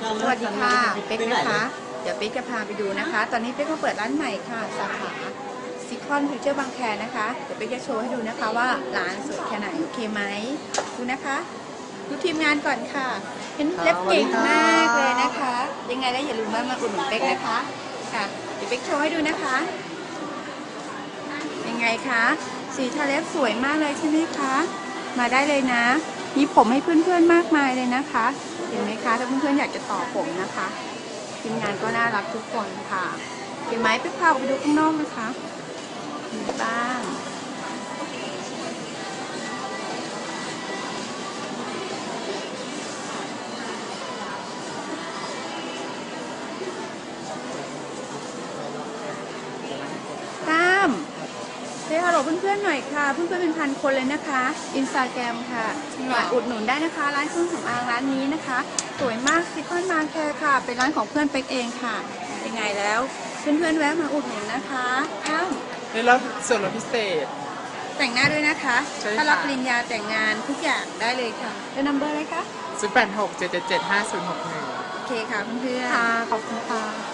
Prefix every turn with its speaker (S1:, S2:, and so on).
S1: สวัสดีค่ะ เป๊กนะคะ เดี๋ยวเป๊กจะพาไปดูนะคะ ตอนนี้เป๊กมาเปิดร้านใหม่ค่ะ สาขาซิคอนฟิวเจอร์บางแคนะคะ เดี๋ยวเป๊กจะโชว์ให้ดูนะคะว่าร้านสวยแค่ไหนโอเคไหมดูนะคะ ดูทีมงานก่อนค่ะ เห็นเล็บเก่งมากเลยนะคะ ยังไงแล้วอย่าลืมว่ามาอุดหนุนเป๊กนะคะ ค่ะ เดี๋ยวเป๊กโชว์ให้ดูนะคะ ยังไงคะ สีทาเล็บสวยมากเลยใช่ไหมคะ มาได้เลยนะ มีผมให้เพื่อนๆมากมายเลยนะคะ เห็นไหมคะ ถ้าเพื่อนๆอยากจะต่อผมนะคะทีมงานก็น่ารักทุกคนค่ะ เห็นไหมไปพาไปดูข้างนอกนะคะมีบ้าง เฮ้ยฮัลโหลเพื่อนๆหน่อยค่ะ เพื่อนๆเป็นพันคนเลยนะคะอินสตาแกรมค่ะมาอุดหนุนได้นะคะ ร้านเครื่องสำอางร้านนี้นะคะ สวยมากซิคอนมาแคร์ค่ะ เป็นร้านของเพื่อนเป็กเองค่ะยังไงแล้ว เพื่อนๆแวะมาอุดหนุนนะคะอ้าว
S2: ได้รับส่วนลดพิเศษ
S1: แต่งหน้าด้วยนะคะ
S2: ใช่ค่ะ
S1: ถ้ารับปริญญาแต่งงานทุกอย่างได้เลยค่ะเป็นนัมเบอร์เลยคะ
S2: 0 8 6 7 7 7 5 0 6 1
S1: โอเคค่ะเพื่อนๆ
S3: ค่ะ ขอบคุณค่ะ